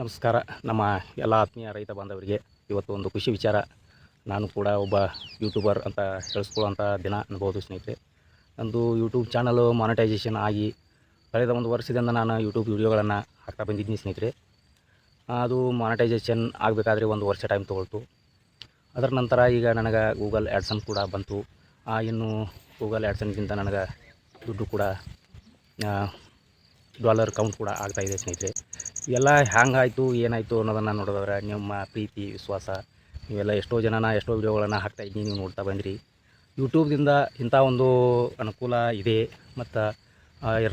ನಮಸ್ಕಾರ. ನಮ್ಮ ಎಲ್ಲ ಆತ್ಮೀಯ ರೈತ ಬಾಂಧವರಿಗೆ ಇವತ್ತು ಒಂದು ಖುಷಿ ವಿಚಾರ. ನಾನು ಕೂಡ ಒಬ್ಬ ಯೂಟ್ಯೂಬರ್ ಅಂತ ಹೇಳಿಸ್ಕೊಳ್ಳೋಂಥ ದಿನ ಅನ್ಬೋದು ಸ್ನೇಹಿತರೆ. ನಂದು ಯೂಟ್ಯೂಬ್ ಚಾನಲು ಮಾನಿಟೈಸೇಷನ್ ಆಗಿ ಕಳೆದ ಒಂದು ವರ್ಷದಿಂದ ನಾನು ಯೂಟ್ಯೂಬ್ ವೀಡಿಯೋಗಳನ್ನು ಹಾಕ್ತಾ ಬಂದಿದ್ದೀನಿ ಸ್ನೇಹಿತರೆ. ಅದು ಮಾನಿಟೈಸೇಷನ್ ಆಗಬೇಕಾದ್ರೆ ಒಂದು ವರ್ಷ ಟೈಮ್ ತೊಗೊಳ್ತು. ಅದರ ನಂತರ ಈಗ ನನಗೆ ಗೂಗಲ್ ಆ್ಯಡ್ಸನ್ ಕೂಡ ಬಂತು. ಇನ್ನು ಗೂಗಲ್ ಆ್ಯಡ್ಸನ್ಗಿಂತ ನನಗೆ ದುಡ್ಡು ಕೂಡ ಡಾಲರ್ ಕೌಂಟ್ ಕೂಡ ಆಗ್ತಾಯಿದೆ ಸ್ನೇಹಿತರೆ. ಇವೆಲ್ಲ ಹ್ಯಾಂಗಾಯಿತು, ಏನಾಯಿತು ಅನ್ನೋದನ್ನು ನೋಡೋದಾದ್ರೆ ನಿಮ್ಮ ಪ್ರೀತಿ, ವಿಶ್ವಾಸ, ನೀವೆಲ್ಲ ಎಷ್ಟೋ ಜನನ, ಎಷ್ಟೋ ವಿಡಿಯೋಗಳನ್ನು ಹಾಕ್ತಾಯಿದ್ದೀನಿ ನೀವು ನೋಡ್ತಾ ಬಂದಿರಿ. ಯೂಟ್ಯೂಬ್ದಿಂದ ಇಂಥ ಒಂದು ಅನುಕೂಲ ಇದೆ. ಮತ್ತು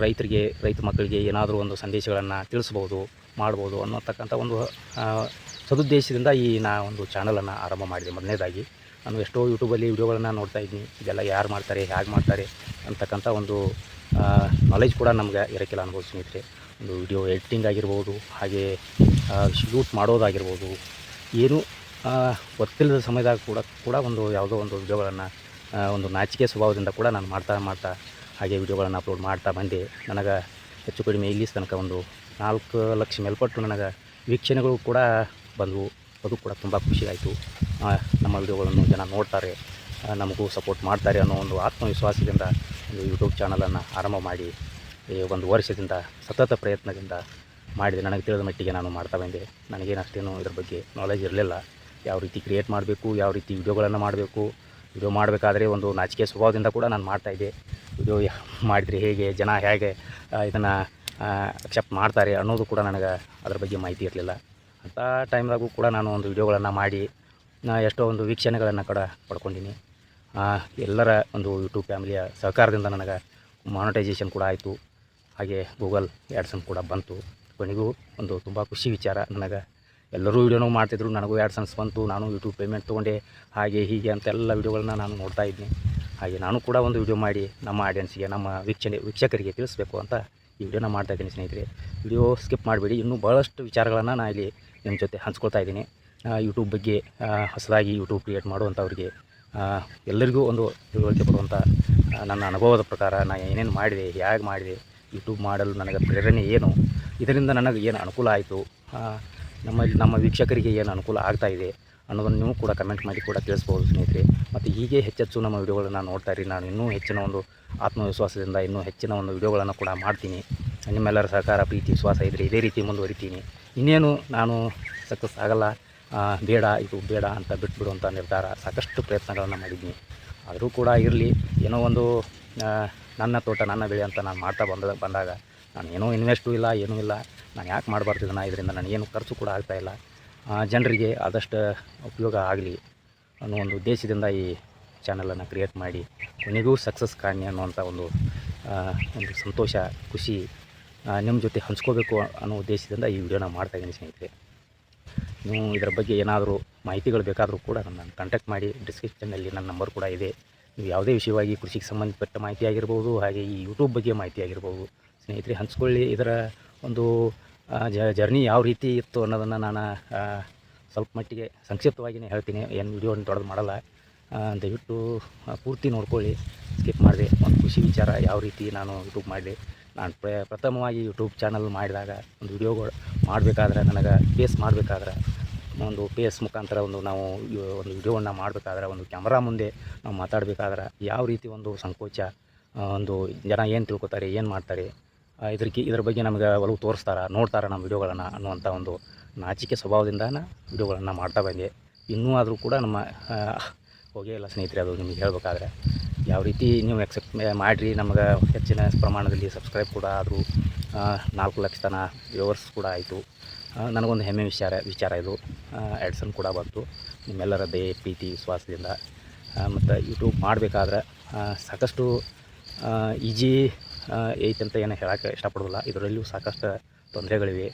ರೈತರಿಗೆ, ರೈತ ಮಕ್ಕಳಿಗೆ ಏನಾದರೂ ಒಂದು ಸಂದೇಶಗಳನ್ನು ತಿಳಿಸ್ಬೋದು, ಮಾಡ್ಬೋದು ಅನ್ನೋತಕ್ಕಂಥ ಒಂದು ಸದುದ್ದೇಶದಿಂದ ಈ ನಾ ಒಂದು ಚಾನಲನ್ನು ಆರಂಭ ಮಾಡಿದೆ ಮೊದಲನೇದಾಗಿ. ನಾನು ಎಷ್ಟೋ ಯೂಟ್ಯೂಬಲ್ಲಿ ವಿಡಿಯೋಗಳನ್ನು ನೋಡ್ತಾ ಇದ್ದೀನಿ. ಇದೆಲ್ಲ ಯಾರು ಮಾಡ್ತಾರೆ, ಹೇಗೆ ಮಾಡ್ತಾರೆ ಅಂತಕ್ಕಂಥ ಒಂದು ನಾಲೆಜ್ ಕೂಡ ನಮಗೆ ಇರೋಕ್ಕಿಲ್ಲ ಅನ್ಬೋದು ಸ್ನೇಹಿತರೆ ಒಂದು ವಿಡಿಯೋ ಎಡಿಟಿಂಗ್ ಆಗಿರ್ಬೋದು, ಹಾಗೆ ಶೂಟ್ ಮಾಡೋದಾಗಿರ್ಬೋದು, ಏನು ಗೊತ್ತಿಲ್ಲದ ಸಮಯದಾಗ ಕೂಡ ಕೂಡ ಒಂದು ಯಾವುದೋ ಒಂದು ವಿಡಿಯೋಗಳನ್ನು ಒಂದು ನಾಚಿಕೆ ಸ್ವಭಾವದಿಂದ ಕೂಡ ನಾನು ಮಾಡ್ತಾ ಮಾಡ್ತಾ, ಹಾಗೆ ವಿಡಿಯೋಗಳನ್ನು ಅಪ್ಲೋಡ್ ಮಾಡ್ತಾ ಬಂದೆ. ನನಗೆ ಹೆಚ್ಚು ಕಡಿಮೆ ಇಲ್ಲಿ ತನಕ ಒಂದು ನಾಲ್ಕು ಲಕ್ಷ ಮೇಲ್ಪಟ್ಟು ನನಗೆ ವೀಕ್ಷಣೆಗಳು ಕೂಡ ಬಂದವು. ಅದು ಕೂಡ ತುಂಬ ಖುಷಿಯಾಯಿತು. ನಮ್ಮ ವಿಡಿಯೋಗಳನ್ನು ಜನ ನೋಡ್ತಾರೆ ನಮಗೂ ಸಪೋರ್ಟ್ ಮಾಡ್ತಾರೆ ಅನ್ನೋ ಒಂದು ಆತ್ಮವಿಶ್ವಾಸದಿಂದ ಒಂದು ಯೂಟ್ಯೂಬ್ ಚಾನಲನ್ನು ಆರಂಭ ಮಾಡಿ ಈ ಒಂದು ವರ್ಷದಿಂದ, ಸತತ ಪ್ರಯತ್ನದಿಂದ ಮಾಡಿದೆ. ನನಗೆ ತಿಳಿದ ಮಟ್ಟಿಗೆ ನಾನು ಮಾಡ್ತಾ ಬಂದೆ. ನನಗೇನು ಅಷ್ಟೇನು ಇದ್ರ ಬಗ್ಗೆ ನಾಲೆಜ್ ಇರಲಿಲ್ಲ. ಯಾವ ರೀತಿ ಕ್ರಿಯೇಟ್ ಮಾಡಬೇಕು, ಯಾವ ರೀತಿ ವಿಡಿಯೋಗಳನ್ನು ಮಾಡಬೇಕು, ವಿಡಿಯೋ ಮಾಡಬೇಕಾದ್ರೆ ಒಂದು ನಾಚಿಕೆ ಸ್ವಭಾವದಿಂದ ಕೂಡ ನಾನು ಮಾಡ್ತಾಯಿದ್ದೆ ವಿಡಿಯೋ ಮಾಡಿದರೆ ಹೇಗೆ, ಜನ ಹೇಗೆ ಇದನ್ನು ಅಕ್ಸೆಪ್ಟ್ ಮಾಡ್ತಾರೆ ಅನ್ನೋದು ಕೂಡ ನನಗೆ ಅದ್ರ ಬಗ್ಗೆ ಮಾಹಿತಿ ಇರಲಿಲ್ಲ. ಅಂಥ ಟೈಮ್ದಾಗೂ ಕೂಡ ನಾನು ಒಂದು ವಿಡಿಯೋಗಳನ್ನು ಮಾಡಿ ನಾ ಎಷ್ಟೋ ಒಂದು ವೀಕ್ಷಣೆಗಳನ್ನು ಕೂಡ ಪಡ್ಕೊಂಡಿನಿ. ಎಲ್ಲರ ಒಂದು ಯೂಟ್ಯೂಬ್ ಫ್ಯಾಮಿಲಿಯ ಸಹಕಾರದಿಂದ ನನಗೆ ಮಾನಿಟೈಸೇಷನ್ ಕೂಡ ಆಯಿತು. ಹಾಗೆ ಗೂಗಲ್ ಆ್ಯಡ್ಸನ್ ಕೂಡ ಬಂತು. ಕೊನೆಗೂ ಒಂದು ತುಂಬ ಖುಷಿ ವಿಚಾರ. ನನಗೆ ಎಲ್ಲರೂ ವೀಡಿಯೋನೂ ಮಾಡ್ತಿದ್ರು. ನನಗೂ ಆ್ಯಡ್ಸನ್ಸ್ ಬಂತು. ನಾನು ಯೂಟ್ಯೂಬ್ ಪೇಮೆಂಟ್ ತೊಗೊಂಡೆ. ಹಾಗೆ ಹೀಗೆ ಅಂತೆಲ್ಲ ವೀಡಿಯೋಗಳನ್ನ ನಾನು ನೋಡ್ತಾ ಇದ್ದೀನಿ ಹಾಗೆ ನಾನು ಕೂಡ ಒಂದು ವಿಡಿಯೋ ಮಾಡಿ ನಮ್ಮ ಆಡಿಯನ್ಸ್ಗೆ, ನಮ್ಮ ವೀಕ್ಷಣೆ, ವೀಕ್ಷಕರಿಗೆ ತಿಳಿಸ್ಬೇಕು ಅಂತ ಈ ವಿಡಿಯೋನ ಮಾಡ್ತಾ ಇದ್ದೀನಿ ಸ್ನೇಹಿತರೆ. ವಿಡಿಯೋ ಸ್ಕಿಪ್ ಮಾಡಬೇಡಿ. ಇನ್ನೂ ಭಾಳಷ್ಟು ವಿಚಾರಗಳನ್ನು ನಾನು ಇಲ್ಲಿ ನಿಮ್ಮ ಜೊತೆ ಹಂಚ್ಕೊಳ್ತಾ ಇದ್ದೀನಿ. ಯೂಟ್ಯೂಬ್ ಬಗ್ಗೆ ಹೊಸದಾಗಿ ಯೂಟ್ಯೂಬ್ ಕ್ರಿಯೇಟ್ ಮಾಡುವಂಥವ್ರಿಗೆ ಎಲ್ಲರಿಗೂ ಒಂದು ತಿಳುವಳಿಕೆ ಬರುವಂಥ ನನ್ನ ಅನುಭವದ ಪ್ರಕಾರ ನಾನು ಏನೇನು ಮಾಡಿದೆ, ಹೇಗೆ ಮಾಡಿದೆ ಯೂಟ್ಯೂಬ್ ಮಾಡಲು ನನಗೆ ಪ್ರೇರಣೆ ಏನು? ಇದರಿಂದ ನನಗೆ ಏನು ಅನುಕೂಲ ಆಯಿತು? ನಮ್ಮ ನಮ್ಮ ವೀಕ್ಷಕರಿಗೆ ಏನು ಅನುಕೂಲ ಆಗ್ತಾ ಇದೆ ಅನ್ನೋದನ್ನು ನೀವು ಕೂಡ ಕಮೆಂಟ್ ಮಾಡಿ ಕೂಡ ತಿಳಿಸ್ಬೋದು ಸ್ನೇಹಿತರೆ. ಮತ್ತು ಹೀಗೆ ಹೆಚ್ಚೆಚ್ಚು ನಮ್ಮ ವಿಡಿಯೋಗಳನ್ನು ನೋಡ್ತಾ ಇರಿ. ನಾನು ಇನ್ನೂ ಹೆಚ್ಚಿನ ಒಂದು ಆತ್ಮವಿಶ್ವಾಸದಿಂದ ಇನ್ನೂ ಹೆಚ್ಚಿನ ಒಂದು ವಿಡಿಯೋಗಳನ್ನು ಕೂಡ ಮಾಡ್ತೀನಿ. ನಿಮ್ಮೆಲ್ಲರ ಸಹಕಾರ, ಪ್ರೀತಿ, ವಿಶ್ವಾಸ ಇದ್ದರೆ ಇದೇ ರೀತಿ ಮುಂದುವರಿತೀನಿ. ಇನ್ನೇನು ನಾನು ಸಕ್ಸಸ್ ಆಗಲ್ಲ ಬೇಡ, ಇದು ಬೇಡ ಅಂತ ಬಿಟ್ಬಿಡುವಂಥ ನಿರ್ಧಾರ ಸಾಕಷ್ಟು ಪ್ರಯತ್ನಗಳನ್ನು ಮಾಡಿದ್ದೀನಿ. ಆದರೂ ಕೂಡ ಇರಲಿ. ಏನೋ ಒಂದು ನನ್ನ ತೋಟ, ನನ್ನ ಬೆಳೆ ಅಂತ ನಾನು ಮಾಡ್ತಾ ಬಂದ, ಬಂದಾಗ ನಾನು ಏನೂ ಇನ್ವೆಸ್ಟು ಇಲ್ಲ, ಏನೂ ಇಲ್ಲ. ನಾನು ಯಾಕೆ ಮಾಡಬಾರ್ದು ಇದನ್ನು? ಇದರಿಂದ ನನಗೇನು ಖರ್ಚು ಕೂಡ ಆಗ್ತಾಯಿಲ್ಲ ಜನರಿಗೆ ಆದಷ್ಟು ಉಪಯೋಗ ಆಗಲಿ ಅನ್ನೋ ಒಂದು ಉದ್ದೇಶದಿಂದ ಈ ಚಾನಲನ್ನು ಕ್ರಿಯೇಟ್ ಮಾಡಿ, ಕೊನೆಗೂ ಸಕ್ಸಸ್ ಕಾಣಿ ಅನ್ನುವಂಥ ಒಂದು ಒಂದು ಸಂತೋಷ, ಖುಷಿ ನಿಮ್ಮ ಜೊತೆ ಹಂಚ್ಕೋಬೇಕು ಅನ್ನೋ ಉದ್ದೇಶದಿಂದ ಈ ವಿಡಿಯೋನ ಮಾಡ್ತಾಯಿದ್ದೀನಿ ಸ್ನೇಹಿತರೆ. ನೀವು ಇದರ ಬಗ್ಗೆ ಏನಾದರೂ ಮಾಹಿತಿಗಳು ಬೇಕಾದರೂ ಕೂಡ ನನ್ನ ಕಾಂಟ್ಯಾಕ್ಟ್ ಮಾಡಿ. ಡಿಸ್ಕ್ರಿಪ್ಷನ್ನಲ್ಲಿ ನನ್ನ ನಂಬರ್ ಕೂಡ ಇದೆ. ನೀವು ಯಾವುದೇ ವಿಷಯವಾಗಿ ಕೃಷಿಗೆ ಸಂಬಂಧಪಟ್ಟ ಮಾಹಿತಿ ಆಗಿರ್ಬೋದು ಹಾಗೆ ಈ ಯೂಟ್ಯೂಬ್ ಬಗ್ಗೆ ಮಾಹಿತಿ ಆಗಿರ್ಬೋದು ಸ್ನೇಹಿತರೆ ಹಂಚ್ಕೊಳ್ಳಿ. ಇದರ ಒಂದು ಜರ್ನಿ ಯಾವ ರೀತಿ ಇತ್ತು ಅನ್ನೋದನ್ನು ನಾನು ಸ್ವಲ್ಪ ಮಟ್ಟಿಗೆ ಸಂಕ್ಷಿಪ್ತವಾಗಿಯೇ ಹೇಳ್ತೀನಿ. ಏನು ವಿಡಿಯೋ ದೊಡ್ಡದು ಮಾಡಲ್ಲ. ದಯವಿಟ್ಟು ಪೂರ್ತಿ ನೋಡ್ಕೊಳ್ಳಿ. ಸ್ಕಿಪ್ ಮಾಡಿದೆ. ಒಂದು ಖುಷಿ ವಿಚಾರ ಯಾವ ರೀತಿ ನಾನು ಯೂಟ್ಯೂಬ್ ಮಾಡಿದೆ. ನಾನು ಪ್ರ, ಪ್ರಥಮವಾಗಿ ಯೂಟ್ಯೂಬ್ ಚಾನಲ್ ಮಾಡಿದಾಗ ಒಂದು ವಿಡಿಯೋಗಳು ಮಾಡಬೇಕಾದ್ರೆ, ನನಗೆ ಫೇಸ್ ಮಾಡಬೇಕಾದ್ರೆ ಒಂದು ಫೇಸ್ ಮುಖಾಂತರ ಒಂದು ನಾವು ಒಂದು ವಿಡಿಯೋವನ್ನು ಮಾಡಬೇಕಾದ್ರೆ, ಒಂದು ಕ್ಯಾಮ್ರಾ ಮುಂದೆ ನಾವು ಮಾತಾಡಬೇಕಾದ್ರೆ ಯಾವ ರೀತಿ ಒಂದು ಸಂಕೋಚ ಒಂದು ಜನ ಏನು ತಿಳ್ಕೊತಾರೆ, ಏನು ಮಾಡ್ತಾರೆ ಇದಕ್ಕೆ ಇದ್ರ ಬಗ್ಗೆ ನಮಗೆ ಒಲವು ತೋರಿಸ್ತಾರೆ, ನೋಡ್ತಾರೆ ನಮ್ಮ ವಿಡಿಯೋಗಳನ್ನು ಅನ್ನುವಂಥ ಒಂದು ನಾಚಿಕೆ ಸ್ವಭಾವದಿಂದ ನಾನು ವಿಡಿಯೋಗಳನ್ನು ಮಾಡ್ತಾ ಬಂದೆ. ಇನ್ನೂ ಆದರೂ ಕೂಡ ನಮ್ಮ ಹೋಗೇ ಇಲ್ಲ ಸ್ನೇಹಿತರೆ, ಅದು ನಿಮಗೆ ಹೇಳಬೇಕಾದ್ರೆ, ಯಾವ ರೀತಿ ನೀವು ಎಕ್ಸೆಪ್ಟ್ ಮಾಡಿರಿ, ನಮಗೆ ಹೆಚ್ಚಿನ ಪ್ರಮಾಣದಲ್ಲಿ ಸಬ್ಸ್ಕ್ರೈಬ್ ಕೂಡ ಆದರೂ ನಾಲ್ಕು ಲಕ್ಷ ತನ ವ್ಯೂವರ್ಸ್ ಕೂಡ ಆಯಿತು. ನನಗೊಂದು ಹೆಮ್ಮೆ ವಿಚಾರ ವಿಚಾರ ಇದು. ಆ್ಯಡ್ಸನ್ ಕೂಡ ಬಂತು. ನಿಮ್ಮೆಲ್ಲರ ದಯ, ಪ್ರೀತಿ, ವಿಶ್ವಾಸದಿಂದ ಮತ್ತು ಯೂಟ್ಯೂಬ್ ಮಾಡಬೇಕಾದ್ರೆ ಸಾಕಷ್ಟು ಈಜಿ ಐತೆ ಅಂತ ಏನು ಹೇಳೋಕ್ಕೆ ಇಷ್ಟಪಡೋದಿಲ್ಲ. ಇದರಲ್ಲಿಯೂ ಸಾಕಷ್ಟು ತೊಂದರೆಗಳಿವೆ.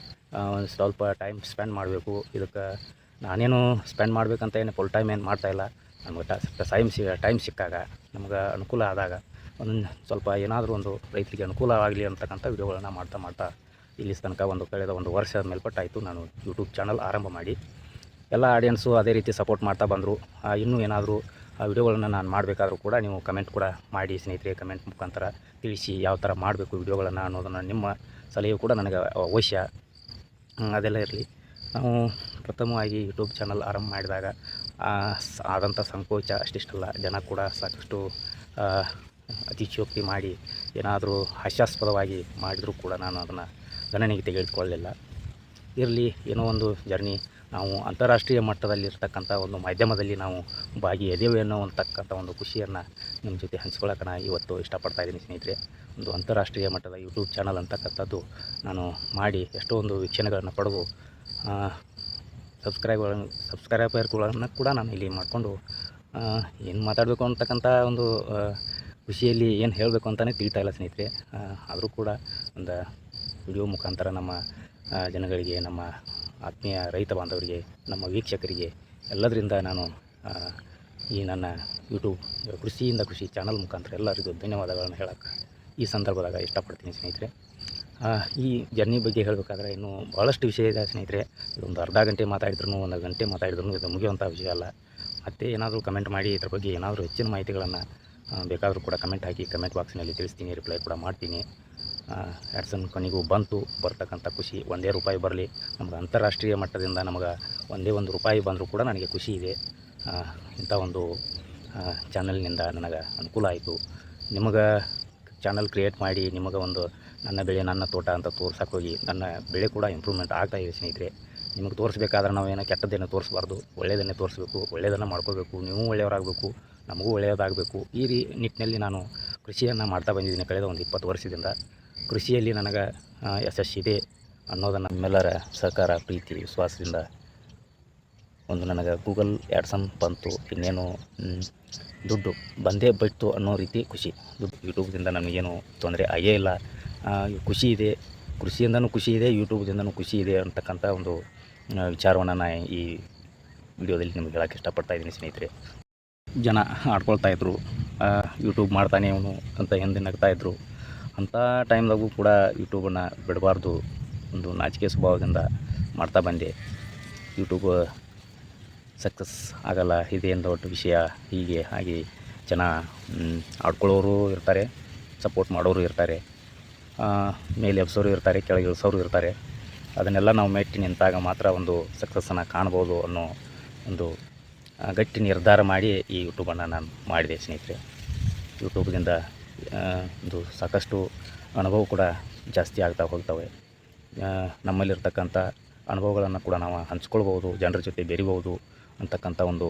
ಒಂದು ಸ್ವಲ್ಪ ಟೈಮ್ ಸ್ಪೆಂಡ್ ಮಾಡಬೇಕು. ಇದಕ್ಕೆ ನಾನೇನು ಸ್ಪೆಂಡ್ ಮಾಡಬೇಕಂತ ಏನು ಫುಲ್ ಟೈಮ್ ಏನು ಮಾಡ್ತಾಯಿಲ್ಲ ನಮಗೆ ಟೈಮ್ ಸಿ ಟೈಮ್ ಸಿಕ್ಕಾಗ, ನಮ್ಗೆ ಅನುಕೂಲ ಆದಾಗ, ಒಂದು ಸ್ವಲ್ಪ ಏನಾದರೂ ಒಂದು ರೈತರಿಗೆ ಅನುಕೂಲ ಆಗಲಿ ಅಂತಕ್ಕಂಥ ವಿಡಿಯೋಗಳನ್ನು ಮಾಡ್ತಾ ಮಾಡ್ತಾ ಇಲ್ಲಿ ತನಕ ಒಂದು ಕಳೆದ ಒಂದು ವರ್ಷದ ಮೇಲ್ಪಟ್ಟಾಯಿತು ನಾನು ಯೂಟ್ಯೂಬ್ ಚಾನಲ್ ಆರಂಭ ಮಾಡಿ. ಎಲ್ಲ ಆಡಿಯನ್ಸು ಅದೇ ರೀತಿ ಸಪೋರ್ಟ್ ಮಾಡ್ತಾ ಬಂದರು. ಇನ್ನೂ ಏನಾದರೂ, ಆ ವಿಡಿಯೋಗಳನ್ನು ನಾನು ಮಾಡಬೇಕಾದ್ರೂ ಕೂಡ ನೀವು ಕಮೆಂಟ್ ಕೂಡ ಮಾಡಿ, ಸ್ನೇಹಿತರೆ ಕಮೆಂಟ್ ಮುಖಾಂತರ ತಿಳಿಸಿ ಯಾವ ಥರ ಮಾಡಬೇಕು ವಿಡಿಯೋಗಳನ್ನು ಅನ್ನೋದನ್ನು ನಿಮ್ಮ ಸಲಹೆಯು ಕೂಡ ನನಗೆ ಅವಶ್ಯ. ಅದೆಲ್ಲ ಇರಲಿ. ನಾವು ಪ್ರಥಮವಾಗಿ ಯೂಟ್ಯೂಬ್ ಚಾನಲ್ ಆರಂಭ ಮಾಡಿದಾಗ ಆದಂಥ ಸಂಕೋಚ ಅಷ್ಟಿಷ್ಟಲ್ಲ. ಜನ ಕೂಡ ಸಾಕಷ್ಟು ಅತಿಶಯೋಕ್ತಿ ಮಾಡಿ, ಏನಾದರೂ ಹಾಸ್ಯಾಸ್ಪದವಾಗಿ ಮಾಡಿದರೂ ಕೂಡ ನಾನು ಅದನ್ನು ಗಣನೆಗೆ ತೆಗೆದುಕೊಳ್ಳಲಿಲ್ಲ. ಇರಲಿ, ಏನೋ ಒಂದು ಜರ್ನಿ ನಾವು ಅಂತಾರಾಷ್ಟ್ರೀಯ ಮಟ್ಟದಲ್ಲಿರ್ತಕ್ಕಂಥ ಒಂದು ಮಾಧ್ಯಮದಲ್ಲಿ ನಾವು ಭಾಗಿಯಾದೇವೆ ಅನ್ನೋ ಅಂತಕ್ಕಂಥ ಒಂದು ಖುಷಿಯನ್ನು ನಿಮ್ಮ ಜೊತೆ ಹಂಚ್ಕೊಳ್ಳೋಕೆ ನಾನು ಇವತ್ತು ಇಷ್ಟಪಡ್ತಾ ಇದ್ದೀನಿ ಸ್ನೇಹಿತರೆ. ಒಂದು ಅಂತಾರಾಷ್ಟ್ರೀಯ ಮಟ್ಟದ ಯೂಟ್ಯೂಬ್ ಚಾನಲ್ ಅಂತಕ್ಕಂಥದ್ದು ನಾನು ಮಾಡಿ ಎಷ್ಟೋ ಒಂದು ವೀಕ್ಷಣೆಗಳನ್ನು ಪಡೆದು ಸಬ್ಸ್ಕ್ರೈಬ್ಗಳನ್ನು ಸಬ್ಸ್ಕ್ರೈಬರ್ಗಳನ್ನು ಕೂಡ ನಾನು ಇಲ್ಲಿ ಮಾಡಿಕೊಂಡು ಏನು ಮಾತಾಡಬೇಕು ಅಂತಕ್ಕಂಥ ಒಂದು ಖುಷಿಯಲ್ಲಿ ಏನು ಹೇಳಬೇಕು ಅಂತಲೇ ತಿಳಿತಾ ಇಲ್ಲ ಸ್ನೇಹಿತರೆ. ಆದರೂ ಕೂಡ ಒಂದು ವಿಡಿಯೋ ಮುಖಾಂತರ ನಮ್ಮ ಜನಗಳಿಗೆ, ನಮ್ಮ ಆತ್ಮೀಯ ರೈತ ಬಾಂಧವರಿಗೆ, ನಮ್ಮ ವೀಕ್ಷಕರಿಗೆ ಎಲ್ಲದರಿಂದ ನಾನು ಈ ನನ್ನ ಯೂಟ್ಯೂಬ್ ಕೃಷಿಯಿಂದ ಕೃಷಿ ಚಾನಲ್ ಮುಖಾಂತರ ಎಲ್ಲರಿಗೂ ಧನ್ಯವಾದಗಳನ್ನು ಹೇಳೋಕ್ಕೆ ಈ ಸಂದರ್ಭದಾಗ ಇಷ್ಟಪಡ್ತೀನಿ ಸ್ನೇಹಿತರೆ. ಈ ಜರ್ನಿ ಬಗ್ಗೆ ಹೇಳಬೇಕಾದ್ರೆ ಇನ್ನೂ ಭಾಳಷ್ಟು ವಿಷಯ ಇದೆ ಸ್ನೇಹಿತರೆ. ಇದೊಂದು ಅರ್ಧ ಗಂಟೆ ಮಾತಾಡಿದ್ರು ಒಂದು ಗಂಟೆ ಮಾತಾಡಿದ್ರು ಇದು ಮುಗಿಯುವಂಥ ವಿಷಯ ಅಲ್ಲ. ಮತ್ತೆ ಏನಾದರೂ ಕಮೆಂಟ್ ಮಾಡಿ, ಇದ್ರ ಬಗ್ಗೆ ಏನಾದರೂ ಹೆಚ್ಚಿನ ಮಾಹಿತಿಗಳನ್ನು ಬೇಕಾದರೂ ಕೂಡ ಕಮೆಂಟ್ ಹಾಕಿ ಕಮೆಂಟ್ ಬಾಕ್ಸ್ನಲ್ಲಿ ತಿಳಿಸ್ತೀನಿ ರಿಪ್ಲೈ ಕೂಡ ಮಾಡ್ತೀನಿ. ಆ್ಯಡ್ಸನ್ ಕೊನೆಗೂ ಬಂತು, ಬರ್ತಕ್ಕಂಥ ಖುಷಿ ಒಂದೇ ರೂಪಾಯಿ ಬರಲಿ. ನಮ್ಗೆ ಅಂತಾರಾಷ್ಟ್ರೀಯ ಮಟ್ಟದಿಂದ ನಮಗೆ ಒಂದೇ ಒಂದು ರೂಪಾಯಿ ಬಂದರೂ ಕೂಡ ನನಗೆ ಖುಷಿ ಇದೆ. ಇಂಥ ಒಂದು ಚಾನಲ್ನಿಂದ ನನಗೆ ಅನುಕೂಲ ಆಯಿತು. ನಿಮಗೆ ಚಾನಲ್ ಕ್ರಿಯೇಟ್ ಮಾಡಿ, ನಿಮಗೆ ಒಂದು ನನ್ನ ಬೆಳೆ, ನನ್ನ ತೋಟ ಅಂತ ತೋರ್ಸಕ್ಕೆ ಹೋಗಿ, ನನ್ನ ಬೆಳೆ ಕೂಡ ಇಂಪ್ರೂವ್ಮೆಂಟ್ ಆಗ್ತಾ ಇದೆ ಸ್ನೇಹಿತರೆ. ನಿಮಗೆ ತೋರಿಸ್ಬೇಕಾದ್ರೆ ನಾವೇನೋ ಕೆಟ್ಟದ್ದೇನೋ ತೋರಿಸ್ಬಾರ್ದು. ಒಳ್ಳೆಯದನ್ನೇ ತೋರಿಸ್ಬೇಕು, ಒಳ್ಳೆಯದನ್ನು ಮಾಡ್ಕೋಬೇಕು ನೀವು ಒಳ್ಳೆಯವರಾಗಬೇಕು, ನಮಗೂ ಒಳ್ಳೆಯದಾಗಬೇಕು. ಈ ರೀ ನಿಟ್ಟಿನಲ್ಲಿ ನಾನು ಕೃಷಿಯನ್ನು ಮಾಡ್ತಾ ಬಂದಿದ್ದೀನಿ ಕಳೆದ ಒಂದು ಇಪ್ಪತ್ತು ವರ್ಷದಿಂದ. ಕೃಷಿಯಲ್ಲಿ ನನಗೆ ಯಶಸ್ಸು ಯಶಸ್ಸಿದೆ ಅನ್ನೋದನ್ನು ನಮ್ಮೆಲ್ಲರ ಸಹಕಾರ ಪ್ರೀತಿ, ವಿಶ್ವಾಸದಿಂದ ಒಂದು ನನಗೆ ಗೂಗಲ್ ಆ್ಯಡ್ಸನ್ ಬಂತು, ಇನ್ನೇನು ದುಡ್ಡು ಬಂದೇ ಬಿಟ್ಟು ಅನ್ನೋ ರೀತಿ ಖುಷಿ. ದುಡ್ಡು ಯೂಟ್ಯೂಬ್ದಿಂದ ನಮಗೇನು ತೊಂದರೆ ಆಗೇ ಇಲ್ಲ. ಖುಷಿ ಇದೆ, ಕೃಷಿಯಿಂದನೂ ಖುಷಿ ಇದೆ, ಯೂಟ್ಯೂಬ್ದಿಂದನೂ ಖುಷಿ ಇದೆ ಅಂತಕ್ಕಂಥ ಒಂದು ವಿಚಾರವನ್ನು ನಾನು ಈ ವಿಡಿಯೋದಲ್ಲಿ ನಿಮಗೆ ಹೇಳೋಕ್ಕೆ ಇಷ್ಟಪಡ್ತಾ ಇದ್ದೀನಿ ಸ್ನೇಹಿತರೆ. ಜನ ಆಡ್ಕೊಳ್ತಾಯಿದ್ರು ಯೂಟ್ಯೂಬ್ ಮಾಡ್ತಾನೆ ಅವನು ಅಂತ ಹಿಂದೆ ನಗ್ತಾ ಇದ್ರು. ಅಂಥ ಟೈಮ್ದಾಗೂ ಕೂಡ ಯೂಟ್ಯೂಬನ್ನು ಬಿಡಬಾರ್ದು ಒಂದು ನಾಚಿಕೆ ಸ್ವಭಾವದಿಂದ ಮಾಡ್ತಾ ಬಂದೆ. ಯೂಟ್ಯೂಬ್ ಸಕ್ಸಸ್ ಆಗಲ್ಲ ಇದೇನು ದೊಡ್ಡ ವಿಷಯ, ಹೀಗೆ, ಹಾಗೆ, ಜನ ಆಡ್ಕೊಳ್ಳೋರು ಇರ್ತಾರೆ, ಸಪೋರ್ಟ್ ಮಾಡೋರು ಇರ್ತಾರೆ ಮೇಲೆ ಎಬ್ಸೋರು ಇರ್ತಾರೆ, ಕೆಳಗೆ ಇಳಿಸೋರು ಇರ್ತಾರೆ. ಅದನ್ನೆಲ್ಲ ನಾವು ಮೆಟ್ಟಿ ನಿಂತಾಗ ಮಾತ್ರ ಒಂದು ಸಕ್ಸಸ್ಸನ್ನು ಕಾಣ್ಬೋದು ಅನ್ನೋ ಒಂದು ಗಟ್ಟಿ ನಿರ್ಧಾರ ಮಾಡಿ ಈ ಯೂಟ್ಯೂಬನ್ನು ನಾನು ಮಾಡಿದೆ ಸ್ನೇಹಿತರೆ. ಯೂಟ್ಯೂಬ್ದಿಂದ ಒಂದು ಸಾಕಷ್ಟು ಅನುಭವ ಕೂಡ ಜಾಸ್ತಿ ಆಗ್ತಾ ಹೋಗ್ತವೆ. ನಮ್ಮಲ್ಲಿರ್ತಕ್ಕಂಥ ಅನುಭವಗಳನ್ನು ಕೂಡ ನಾವು ಹಂಚ್ಕೊಳ್ಬೋದು, ಜನರ ಜೊತೆ ಬೆರಿಬೋದು ಅಂತಕ್ಕಂಥ ಒಂದು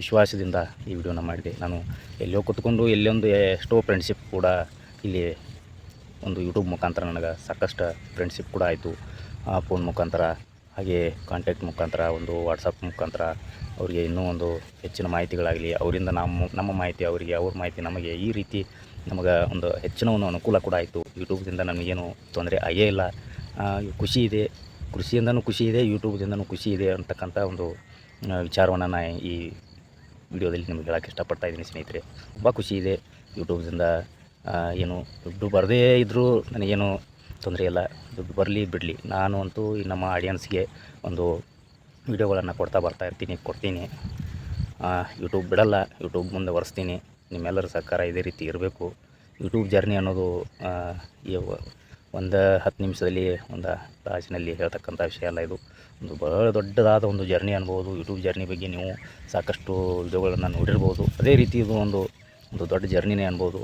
ವಿಶ್ವಾಸದಿಂದ ಈ ವಿಡಿಯೋನ ಮಾಡಿದೆ. ನಾನು ಎಲ್ಲೋ ಕೂತ್ಕೊಂಡು ಎಲ್ಲೊಂದು ಎಷ್ಟೋ ಫ್ರೆಂಡ್ಶಿಪ್ ಕೂಡ ಇಲ್ಲಿ ಒಂದು ಯೂಟ್ಯೂಬ್ ಮುಖಾಂತರ ನನಗೆ ಸಾಕಷ್ಟು ಫ್ರೆಂಡ್ಶಿಪ್ ಕೂಡ ಆಯಿತು. ಫೋನ್ ಮುಖಾಂತರ ಹಾಗೆ ಕಾಂಟ್ಯಾಕ್ಟ್ ಮುಖಾಂತರ, ಒಂದು ವಾಟ್ಸಪ್ ಮುಖಾಂತರ ಅವರಿಗೆ ಇನ್ನೂ ಒಂದು ಹೆಚ್ಚಿನ ಮಾಹಿತಿಗಳಾಗಲಿ, ಅವರಿಂದ ನಮ್ಮ ನಮ್ಮ ಮಾಹಿತಿ ಅವರಿಗೆ, ಅವ್ರ ಮಾಹಿತಿ ನಮಗೆ ಈ ರೀತಿ ನಮಗೆ ಒಂದು ಹೆಚ್ಚಿನ ಒಂದು ಅನುಕೂಲ ಕೂಡ ಆಯಿತು. ಯೂಟ್ಯೂಬ್ದಿಂದ ನಮಗೇನು ತೊಂದರೆ ಆಗೇ ಇಲ್ಲ. ಖುಷಿ ಇದೆ. ಕೃಷಿಯಿಂದನೂ ಖುಷಿ ಇದೆ ಯೂಟ್ಯೂಬ್ದಿಂದನೂ ಖುಷಿ ಇದೆ ಅಂತಕ್ಕಂಥ ಒಂದು ವಿಚಾರವನ್ನು ನಾನು ಈ ವಿಡಿಯೋದಲ್ಲಿ ನಿಮಗೆ ಹೇಳೋಕ್ಕೆ ಇಷ್ಟಪಡ್ತಾ ಇದ್ದೀನಿ ಸ್ನೇಹಿತರೆ. ತುಂಬ ಖುಷಿ ಇದೆ. ಯೂಟ್ಯೂಬ್ದಿಂದ ಏನು ದುಡ್ಡು ಬರದೇ ಇದ್ದರೂ ನನಗೇನು ತೊಂದರೆ ಇಲ್ಲ. ದುಡ್ಡು ಬರಲಿ ಬಿಡಲಿ. ನಾನು ಅಂತೂ ಈ ನಮ್ಮ ಆಡಿಯನ್ಸ್ಗೆ ಒಂದು ವೀಡಿಯೋಗಳನ್ನು ಕೊಡ್ತಾ ಬರ್ತಾ ಇರ್ತೀನಿ, ಕೊಡ್ತೀನಿ. ಯೂಟ್ಯೂಬ್ ಬಿಡಲ್ಲ. ಯೂಟ್ಯೂಬ್ ಮುಂದೆ ಒರೆಸ್ತೀನಿ. ನಿಮ್ಮೆಲ್ಲರ ಸಹಕಾರ ಇದೇ ರೀತಿ ಇರಬೇಕು. ಯೂಟ್ಯೂಬ್ ಜರ್ನಿ ಅನ್ನೋದು ಈ ಒಂದು ಹತ್ತು ನಿಮಿಷದಲ್ಲಿ, ಒಂದು ತಾಸಿನಲ್ಲಿ ಹೇಳ್ತಕ್ಕಂಥ ವಿಷಯ ಅಲ್ಲ ಇದು. ಒಂದು ಬಹಳ ದೊಡ್ಡದಾದ ಒಂದು ಜರ್ನಿ ಅನ್ಬೋದು. ಯೂಟ್ಯೂಬ್ ಜರ್ನಿ ಬಗ್ಗೆ ನೀವು ಸಾಕಷ್ಟು ವಿಡಿಯೋಗಳನ್ನು ನೋಡಿರ್ಬೋದು. ಅದೇ ರೀತಿ ಇದು ಒಂದು ಒಂದು ದೊಡ್ಡ ಜರ್ನಿನೇ ಅನ್ಬೋದು.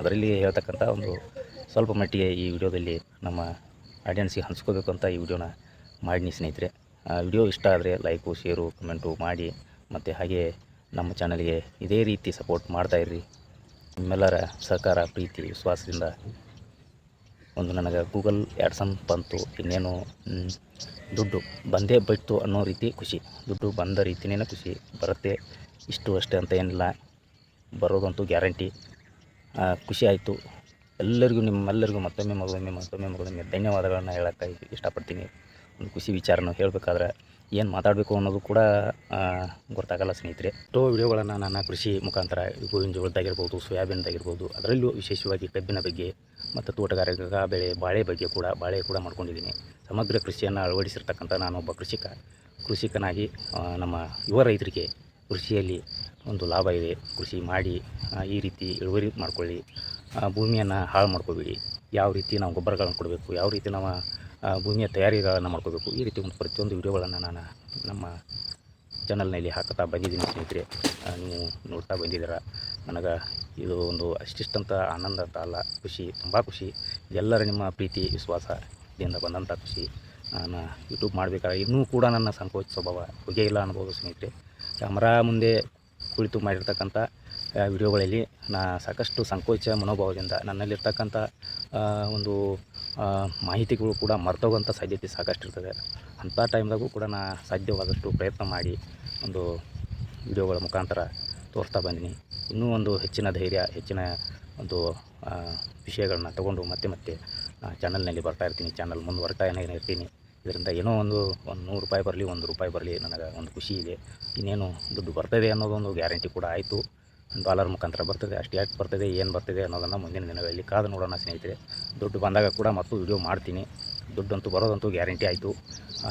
ಅದರಲ್ಲಿ ಹೇಳ್ತಕ್ಕಂಥ ಒಂದು ಸ್ವಲ್ಪ ಮಟ್ಟಿಗೆ ಈ ವಿಡಿಯೋದಲ್ಲಿ ನಮ್ಮ ಆಡಿಯನ್ಸಿಗೆ ಹಂಚ್ಕೋಬೇಕು ಅಂತ ಈ ವಿಡಿಯೋನ ಮಾಡಿನಿ ಸ್ನೇಹಿತರೆ. ವಿಡಿಯೋ ಇಷ್ಟ ಆದರೆ ಲೈಕು ಶೇರು ಕಮೆಂಟು ಮಾಡಿ ಮತ್ತು ಹಾಗೆ ನಮ್ಮ ಚಾನಲ್ಗೆ ಇದೇ ರೀತಿ ಸಪೋರ್ಟ್ ಮಾಡ್ತಾಯಿರ್ರಿ ನಿಮ್ಮೆಲ್ಲರ ಸಹಕಾರ, ಪ್ರೀತಿ, ವಿಶ್ವಾಸದಿಂದ ಒಂದು ನನಗೆ ಗೂಗಲ್ ಆ್ಯಡ್ಸನ್ ಬಂತು, ಇನ್ನೇನು ದುಡ್ಡು ಬಂದೇ ಬಿಟ್ಟು ಅನ್ನೋ ರೀತಿ ಖುಷಿ. ದುಡ್ಡು ಬಂದ ರೀತಿನೇ ಖುಷಿ ಬರುತ್ತೆ. ಇಷ್ಟು ಅಷ್ಟೇ ಅಂತ ಏನಿಲ್ಲ. ಬರೋದಂತೂ ಗ್ಯಾರಂಟಿ ಖುಷಿ ಆಯಿತು. ಎಲ್ಲರಿಗೂ ನಿಮ್ಮೆಲ್ಲರಿಗೂ ಮತ್ತೊಮ್ಮೆ ಮಗಳೊಮ್ಮೆ ಮತ್ತೊಮ್ಮೆ ಮಗಳೊಮ್ಮೆ ಧನ್ಯವಾದಗಳನ್ನು ಹೇಳೋಕ್ಕೆ ಇಷ್ಟಪಡ್ತೀನಿ. ಒಂದು ಖುಷಿ ವಿಚಾರನ ಹೇಳಬೇಕಾದ್ರೆ ಏನು ಮಾತಾಡಬೇಕು ಅನ್ನೋದು ಕೂಡ ಗೊತ್ತಾಗಲ್ಲ ಸ್ನೇಹಿತರೆ. ಎಷ್ಟೋ ವಿಡಿಯೋಗಳನ್ನು ನನ್ನ ಕೃಷಿ ಮುಖಾಂತರ ಗೋವಿನ ಜೋಳದಾಗಿರ್ಬೋದು ಸೋಯಾಬೀನ್ದಾಗಿರ್ಬೋದು, ಅದರಲ್ಲೂ ವಿಶೇಷವಾಗಿ ಕಬ್ಬಿನ ಬಗ್ಗೆ ಮತ್ತು ತೋಟಗಾರಿಕಾ ಬೆಳೆ, ಬಾಳೆ ಬಗ್ಗೆ ಕೂಡ, ಬಾಳೆ ಕೂಡ ಮಾಡ್ಕೊಂಡಿದ್ದೀನಿ. ಸಮಗ್ರ ಕೃಷಿಯನ್ನು ಅಳವಡಿಸಿರ್ತಕ್ಕಂಥ ನಾನೊಬ್ಬ ಕೃಷಿಕ. ಕೃಷಿಕನಾಗಿ ನಮ್ಮ ಯುವ ರೈತರಿಗೆ ಕೃಷಿಯಲ್ಲಿ ಒಂದು ಲಾಭ ಇದೆ. ಕೃಷಿ ಮಾಡಿ ಈ ರೀತಿ ಇಳುವರಿ ಮಾಡ್ಕೊಳ್ಳಿ. ಭೂಮಿಯನ್ನು ಹಾಳು ಮಾಡ್ಕೋಬೇಡಿ. ಯಾವ ರೀತಿ ನಾವು ಗೊಬ್ಬರಗಳನ್ನು ಕೊಡಬೇಕು, ಯಾವ ರೀತಿ ನಾವು ಭೂಮಿಯ ತಯಾರಿಗಳನ್ನು ಮಾಡ್ಕೋಬೇಕು, ಈ ರೀತಿ ಒಂದು ಪ್ರತಿಯೊಂದು ವಿಡಿಯೋಗಳನ್ನು ನಾನು ನಮ್ಮ ಚಾನಲ್ನಲ್ಲಿ ಹಾಕುತ್ತಾ ಬಂದಿದ್ದೀನಿ ಸ್ನೇಹಿತರೆ. ನೀವು ನೋಡ್ತಾ ಬಂದಿದ್ದೀರ. ನನಗೆ ಇದು ಒಂದು ಅಷ್ಟಿಷ್ಟಂತ ಆನಂದ ಅಂತ ಅಲ್ಲ. ಖುಷಿ ತುಂಬ ಖುಷಿ ಎಲ್ಲರ ನಿಮ್ಮ ಪ್ರೀತಿ, ವಿಶ್ವಾಸ ಇದರಿಂದ ಬಂದಂಥ ಖುಷಿ ನಾನು ಯೂಟ್ಯೂಬ್ ಮಾಡಬೇಕಾದ್ರೆ ಇನ್ನೂ ಕೂಡ ನನ್ನ ಸಂಕೋಚ ಸ್ವಭಾವ ಹೋಗೇ ಇಲ್ಲ ಅನ್ಬೋದು ಸ್ನೇಹಿತರೆ. ಕ್ಯಾಮ್ರಾ ಮುಂದೆ ಕುಳಿತು ಮಾಡಿರ್ತಕ್ಕಂಥ ವಿಡಿಯೋಗಳಲ್ಲಿ ನಾ ಸಾಕಷ್ಟು ಸಂಕೋಚ ಮನೋಭಾವದಿಂದ ನನ್ನಲ್ಲಿರ್ತಕ್ಕಂಥ ಒಂದು ಮಾಹಿತಿಗಳು ಕೂಡ ಮರ್ತೋಗೋಂಥ ಸಾಧ್ಯತೆ ಸಾಕಷ್ಟು ಇರ್ತದೆ. ಅಂಥ ಟೈಮ್ದಾಗೂ ಕೂಡ ನಾ ಸಾಧ್ಯವಾದಷ್ಟು ಪ್ರಯತ್ನ ಮಾಡಿ ಒಂದು ವಿಡಿಯೋಗಳ ಮುಖಾಂತರ ತೋರಿಸ್ತಾ ಬಂದೀನಿ. ಇನ್ನೂ ಒಂದು ಹೆಚ್ಚಿನ ಧೈರ್ಯ, ಹೆಚ್ಚಿನ ಒಂದು ವಿಷಯಗಳನ್ನ ತಗೊಂಡು ಮತ್ತೆ ಮತ್ತೆ ಚಾನಲ್ನಲ್ಲಿ ಬರ್ತಾ ಇರ್ತೀನಿ. ಚಾನಲ್ ಮುಂದುವರ್ತಾನೆ ಇರ್ತೀನಿ. ಇದರಿಂದ ಏನೋ ಒಂದು ಒಂದು ನೂರು ರೂಪಾಯಿ ಬರಲಿ, ಒಂದು ರೂಪಾಯಿ ಬರಲಿ ನನಗೆ ಒಂದು ಖುಷಿ ಇದೆ. ಇನ್ನೇನು ದುಡ್ಡು ಬರ್ತದೆ ಅನ್ನೋದೊಂದು ಗ್ಯಾರಂಟಿ ಕೂಡ ಆಯಿತು. ಡಾಲರ್ ಮುಖಾಂತರ ಬರ್ತದೆ, ಅಷ್ಟು ಯಾಕೆ ಬರ್ತದೆ, ಏನು ಬರ್ತದೆ ಅನ್ನೋದನ್ನು ಮುಂದಿನ ದಿನಗಳಲ್ಲಿ ಕಾದು ನೋಡೋಣ ಸ್ನೇಹಿತರೆ. ದುಡ್ಡು ಬಂದಾಗ ಕೂಡ ಮತ್ತು ವಿಡಿಯೋ ಮಾಡ್ತೀನಿ. ದುಡ್ಡಂತೂ ಬರೋದಂತೂ ಗ್ಯಾರಂಟಿ ಆಯಿತು.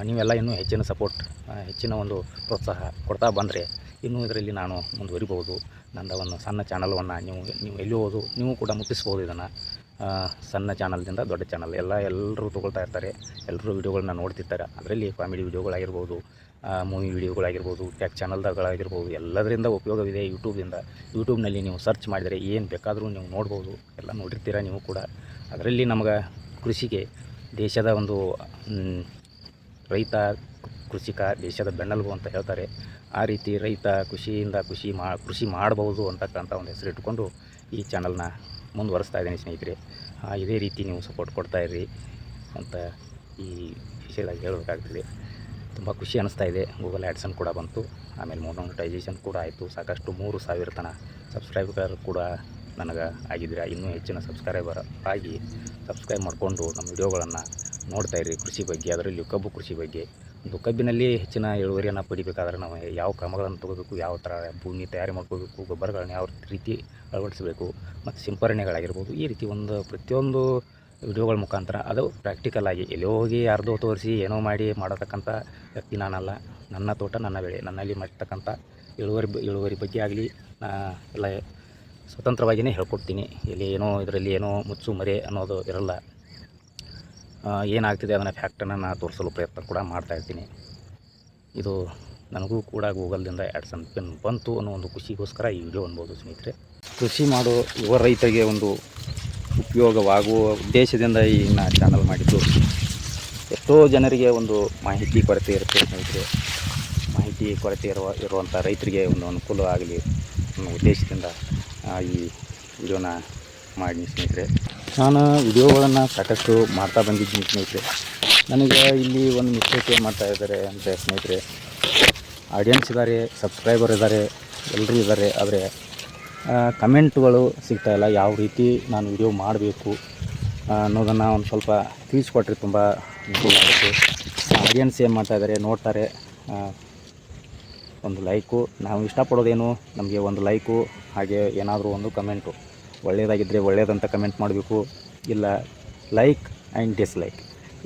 ನೀವೆಲ್ಲ ಇನ್ನೂ ಹೆಚ್ಚಿನ ಸಪೋರ್ಟ್ ಹೆಚ್ಚಿನ ಒಂದು ಪ್ರೋತ್ಸಾಹ ಕೊಡ್ತಾ ಬಂದರೆ ಇನ್ನೂ ಇದರಲ್ಲಿ ನಾನು ಮುಂದುವರಿಬೋದು ನನ್ನ ಒಂದು ಸಣ್ಣ ಚಾನಲ್ವನ್ನು ನೀವು ನೀವು ಎಲ್ಲಿ ಹೋದು ನೀವು ಕೂಡ ಮುಟ್ಟಿಸ್ಬೋದು ಇದನ್ನು. ಸಣ್ಣ ಚಾನಲ್ದಿಂದ ದೊಡ್ಡ ಚಾನಲ್. ಎಲ್ಲ ಎಲ್ಲರೂ ತೊಗೊಳ್ತಾ ಇರ್ತಾರೆ. ಎಲ್ಲರೂ ವೀಡಿಯೋಗಳನ್ನ ನೋಡ್ತಿರ್ತಾರೆ. ಅದರಲ್ಲಿ ಕಾಮಿಡಿ ವೀಡಿಯೋಗಳಾಗಿರ್ಬೋದು ಮೂವಿ ವೀಡಿಯೋಗಳಾಗಿರ್ಬೋದು ಟ್ಯಾಕ್ ಚಾನಲ್ದಾಗಳಾಗಿರ್ಬೋದು ಎಲ್ಲದರಿಂದ ಉಪಯೋಗವಿದೆ ಯೂಟ್ಯೂಬಿಂದ ಯೂಟ್ಯೂಬ್ನಲ್ಲಿ ನೀವು ಸರ್ಚ್ ಮಾಡಿದರೆ ಏನು ಬೇಕಾದರೂ ನೀವು ನೋಡ್ಬೋದು. ಎಲ್ಲ ನೋಡಿರ್ತೀರ ನೀವು ಕೂಡ. ಅದರಲ್ಲಿ ನಮಗೆ ಕೃಷಿಗೆ ದೇಶದ ಒಂದು ರೈತ ಕೃಷಿಕ ದೇಶದ ಬೆನ್ನೆಲುಬು ಅಂತ ಹೇಳ್ತಾರೆ. ಆ ರೀತಿ ರೈತ ಕೃಷಿಯಿಂದ ಕೃಷಿ ಮಾ, ಕೃಷಿ ಮಾಡ್ಬೋದು ಅಂತಕ್ಕಂಥ ಒಂದು ಹೆಸರು ಇಟ್ಕೊಂಡು ಈ ಚಾನಲ್ನ ಮುಂದುವರಿಸ್ತಾ ಇದ್ದೀನಿ ಸ್ನೇಹಿತರೆ. ಇದೇ ರೀತಿ ನೀವು ಸಪೋರ್ಟ್ ಕೊಡ್ತಾ ಇರ್ರಿ ಅಂತ ಈ ವಿಷಯದಾಗ ಹೇಳಬೇಕಾಗ್ತದೆ. ತುಂಬ ಖುಷಿ ಅನ್ನಿಸ್ತಾ ಇದೆ. ಗೂಗಲ್ ಆ್ಯಡ್ಸನ್ ಕೂಡ ಬಂತು. ಆಮೇಲೆ ಮೊನೋಟೈಸೇಷನ್ ಕೂಡ ಆಯಿತು. ಸಾಕಷ್ಟು ಮೂರು ಸಾವಿರ ತನ ಸಬ್ಸ್ಕ್ರೈಬರ್ ಕೂಡ ನನಗೆ ಆಗಿದ್ದೀರಾ ಇನ್ನೂ ಹೆಚ್ಚಿನ ಸಬ್ಸ್ಕ್ರೈಬರ್ ಆಗಿ ಸಬ್ಸ್ಕ್ರೈಬ್ ಮಾಡಿಕೊಂಡು ನಮ್ಮ ವಿಡಿಯೋಗಳನ್ನು ನೋಡ್ತಾ ಇರಿ. ಕೃಷಿ ಬಗ್ಗೆ ಅದರಲ್ಲಿಯೂ ಕಬ್ಬು ಕೃಷಿ ಬಗ್ಗೆ. ಒಂದು ಕಬ್ಬಿನಲ್ಲಿ ಹೆಚ್ಚಿನ ಇಳುವರಿಯನ್ನು ಪಡಿಬೇಕಾದ್ರೆ ನಾವು ಯಾವ ಕ್ರಮಗಳನ್ನು ತೊಗೋಬೇಕು, ಯಾವ ಥರ ಭೂಮಿ ತಯಾರಿ ಮಾಡ್ಕೋಬೇಕು, ಗೊಬ್ಬರಗಳನ್ನು ಯಾವ ರೀತಿ ಅಳವಡಿಸಬೇಕು, ಮತ್ತು ಸಿಂಪರಣೆಗಳಾಗಿರ್ಬೋದು ಈ ರೀತಿ ಒಂದು ಪ್ರತಿಯೊಂದು ವಿಡಿಯೋಗಳ ಮುಖಾಂತರ ಅದು ಪ್ರಾಕ್ಟಿಕಲ್ ಆಗಿ ಎಲ್ಲಿ ಹೋಗಿ ಯಾರ್ದೋ ತೋರಿಸಿ ಏನೋ ಮಾಡಿ ಮಾಡತಕ್ಕಂಥ ವ್ಯಕ್ತಿ ನಾನಲ್ಲ. ನನ್ನ ತೋಟ, ನನ್ನ ಬೆಳೆ, ನನ್ನಲ್ಲಿ ಮಾಡ್ತಕ್ಕಂಥ ಇಳುವರಿ ಇಳುವರಿ ಬಗ್ಗೆ ಆಗಲಿ ನಾ ಎಲ್ಲ ಸ್ವತಂತ್ರವಾಗಿಯೇ ಹೇಳ್ಕೊಡ್ತೀನಿ. ಇಲ್ಲಿ ಏನೋ ಇದರಲ್ಲಿ ಏನೋ ಮುಚ್ಚು ಮರೆ ಅನ್ನೋದು ಇರಲ್ಲ. ಏನಾಗ್ತಿದೆ ಅದನ್ನು ಫ್ಯಾಕ್ಟನ್ನು ನಾನು ತೋರಿಸಲು ಪ್ರಯತ್ನ ಕೂಡ ಮಾಡ್ತಾ ಇರ್ತೀನಿ. ಇದು ನನಗೂ ಕೂಡ ಗೂಗಲ್ದಿಂದ ಆ್ಯಡ್ಸನ್ ಪಿನ್ ಬಂತು ಅನ್ನೋ ಒಂದು ಖುಷಿಗೋಸ್ಕರ ಈ ವಿಡಿಯೋ ಅನ್ಬೋದು ಸ್ನೇಹಿತರೆ. ಕೃಷಿ ಮಾಡೋ ಯುವ ರೈತರಿಗೆ ಒಂದು ಉಪಯೋಗವಾಗುವ ಉದ್ದೇಶದಿಂದ ಈ ನಾ ಚಾನಲ್ ಮಾಡಿದ್ದು. ಎಷ್ಟೋ ಜನರಿಗೆ ಒಂದು ಮಾಹಿತಿ ಕೊರತೆ ಇರುತ್ತೆ ಸ್ನೇಹಿತರೆ. ಮಾಹಿತಿ ಕೊರತೆ ಇರುವ, ಇರುವಂಥ ರೈತರಿಗೆ ಒಂದು ಅನುಕೂಲ ಆಗಲಿ ಅನ್ನೋ ಉದ್ದೇಶದಿಂದ ಈ ವಿಡಿಯೋನ ಮಾಡಿ ಸ್ನೇಹಿತರೆ. ನಾನು ವಿಡಿಯೋಗಳನ್ನು ಸಾಕಷ್ಟು ಮಾಡ್ತಾ ಬಂದಿದ್ದೀನಿ ಸ್ನೇಹಿತರೆ. ನನಗೆ ಇಲ್ಲಿ ಒಂದು ಮಿಸ್ಟೇಕ್ ಏನು ಮಾಡ್ತಾ ಇದ್ದಾರೆ ಅಂತ ಸ್ನೇಹಿತರೆ. ಆಡಿಯನ್ಸ್ ಇದ್ದಾರೆ ಸಬ್ಸ್ಕ್ರೈಬರ್ ಇದ್ದಾರೆ ಎಲ್ಲರೂ ಇದ್ದಾರೆ ಆದರೆ ಕಮೆಂಟ್ಗಳು ಸಿಗ್ತಾಯಿಲ್ಲ ಯಾವ ರೀತಿ ನಾನು ವಿಡಿಯೋ ಮಾಡಬೇಕು ಅನ್ನೋದನ್ನು ಒಂದು ಸ್ವಲ್ಪ ತಿಳಿಸ್ಕೊಟ್ರೆ ತುಂಬ ಇಂಪ್ರೂವ್ ಆಗುತ್ತೆ. ಆಡಿಯನ್ಸ್ ಏನು ಮಾಡ್ತಾ ಇದ್ದಾರೆ ನೋಡ್ತಾರೆ. ಒಂದು ಲೈಕು. ನಾವು ಇಷ್ಟಪಡೋದೇನು? ನಮಗೆ ಒಂದು ಲೈಕು, ಹಾಗೆ ಏನಾದರೂ ಒಂದು ಕಮೆಂಟು. ಒಳ್ಳೆಯದಾಗಿದ್ದರೆ ಒಳ್ಳೆಯದಂತ ಕಮೆಂಟ್ ಮಾಡಬೇಕು. ಇಲ್ಲ ಲೈಕ್ ಆ್ಯಂಡ್ ಡಿಸ್ಲೈಕ್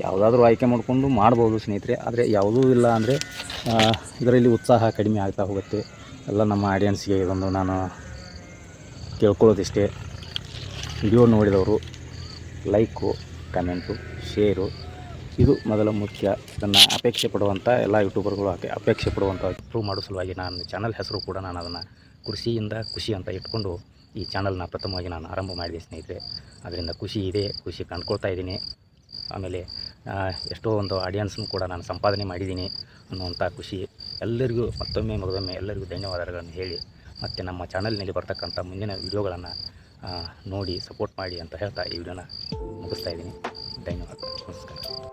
ಯಾವುದಾದ್ರೂ ಆಯ್ಕೆ ಮಾಡಿಕೊಂಡು ಮಾಡ್ಬೋದು ಸ್ನೇಹಿತರೆ, ಆದರೆ ಯಾವುದೂ ಇಲ್ಲ ಅಂದರೆ ಇದರಲ್ಲಿ ಉತ್ಸಾಹ ಕಡಿಮೆ ಆಗ್ತಾ ಹೋಗುತ್ತೆ. ಎಲ್ಲ ನಮ್ಮ ಆಡಿಯನ್ಸ್ಗೆ ಇದೊಂದು ನಾನು ಕೇಳ್ಕೊಳ್ಳೋದಿಷ್ಟೇ. ವಿಡಿಯೋ ನೋಡಿದವರು ಲೈಕು ಕಮೆಂಟು ಶೇರು ಇದು ಮೊದಲ ಮುಖ್ಯ. ಇದನ್ನು ಅಪೇಕ್ಷೆ ಪಡುವಂಥ ಎಲ್ಲ ಯೂಟ್ಯೂಬರ್ಗಳು ಅಪೇ, ಅಪೇಕ್ಷೆ ಪಡುವಂಥ ಪ್ರೂವ್ ಮಾಡೋ ಸಲುವಾಗಿ ನಾನು ಚಾನಲ್ ಹೆಸರು ಕೂಡ ನಾನು ಅದನ್ನು ಕೃಷಿಯಿಂದ ಖುಷಿ ಅಂತ ಇಟ್ಕೊಂಡು ಈ ಚಾನಲ್ನ ಪ್ರಥಮವಾಗಿ ನಾನು ಆರಂಭ ಮಾಡಿದೆ ಸ್ನೇಹಿತರೆ. ಅದರಿಂದ ಖುಷಿ ಇದೆ ಖುಷಿ ಕಂಡ್ಕೊಳ್ತಾ ಇದ್ದೀನಿ. ಆಮೇಲೆ ಎಷ್ಟೋ ಒಂದು ಆಡಿಯನ್ಸ್ನು ಕೂಡ ನಾನು ಸಂಪಾದನೆ ಮಾಡಿದ್ದೀನಿ ಅನ್ನುವಂಥ ಖುಷಿ ಎಲ್ಲರಿಗೂ, ಮತ್ತೊಮ್ಮೆ ಮಗದೊಮ್ಮೆ ಎಲ್ಲರಿಗೂ ಧನ್ಯವಾದಗಳನ್ನು ಹೇಳಿ, ಮತ್ತು ನಮ್ಮ ಚಾನಲ್ನಲ್ಲಿ ಬರ್ತಕ್ಕಂಥ ಮುಂದಿನ ವಿಡಿಯೋಗಳನ್ನು ನೋಡಿ ಸಪೋರ್ಟ್ ಮಾಡಿ ಅಂತ ಹೇಳ್ತಾ ಈ ವಿಡಿಯೋನ ಮುಗಿಸ್ತಾ ಇದ್ದೀನಿ. ಧನ್ಯವಾದ. ನಮಸ್ಕಾರ.